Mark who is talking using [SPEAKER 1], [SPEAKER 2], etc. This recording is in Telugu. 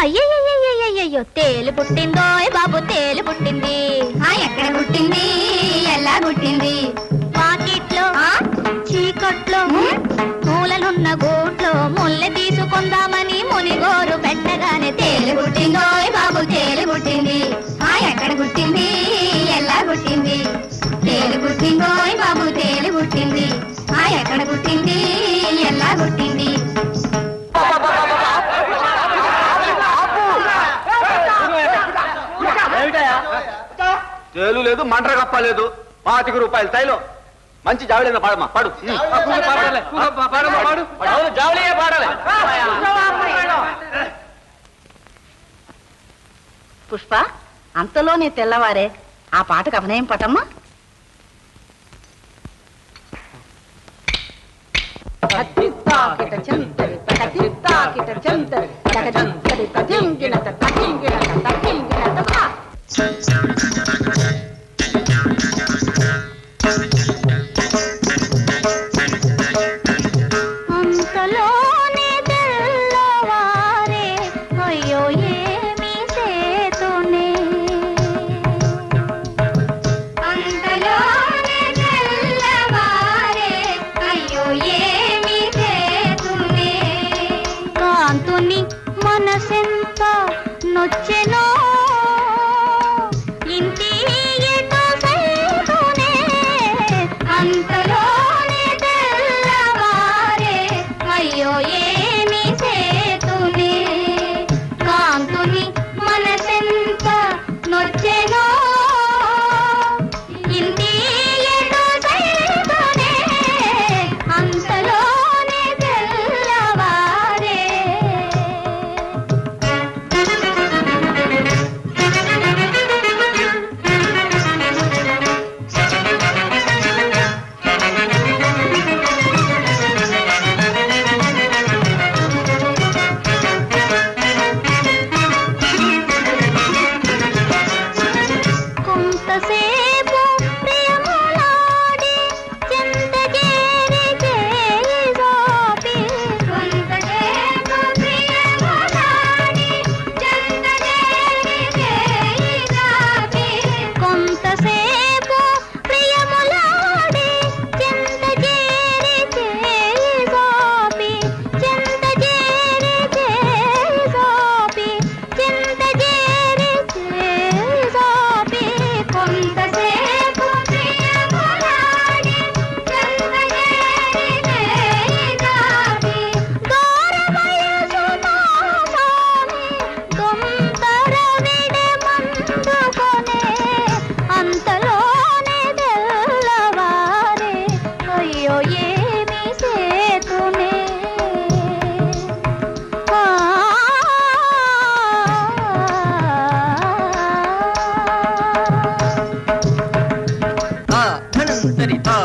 [SPEAKER 1] అయ్యయ్యయ్యయ్యయ్యో తేలు పుట్టిందో బాబు తేలు పుట్టింది.
[SPEAKER 2] ఎక్కడ పుట్టింది? ఎలా పుట్టింది?
[SPEAKER 1] వాకిట్లో చీకట్లో మూలనున్న గూట్లో ముల్లె తీసుకుందామని మునిగోరు పెట్టగానే
[SPEAKER 2] తేలు పుట్టిందో బాబు తేలు పుట్టింది. ఆ ఎక్కడ పుట్టింది? ఎలా పుట్టింది? తేలు పుట్టిందో బాబు తేలు పుట్టింది. ఎక్కడ పుట్టింది?
[SPEAKER 3] తేలు లేదు మంటర కప్ప లేదు. పాతిక రూపాయలు తైలం. మంచి జావళి పాడమ్మా పాడు. అవును, జావళియే పాడాలి.
[SPEAKER 4] పుష్ప అంతలోనే తెల్లవారే. ఆ పాటకు అభినయం పటమ్మా?
[SPEAKER 1] అంతలోనే
[SPEAKER 5] noche no சரிதா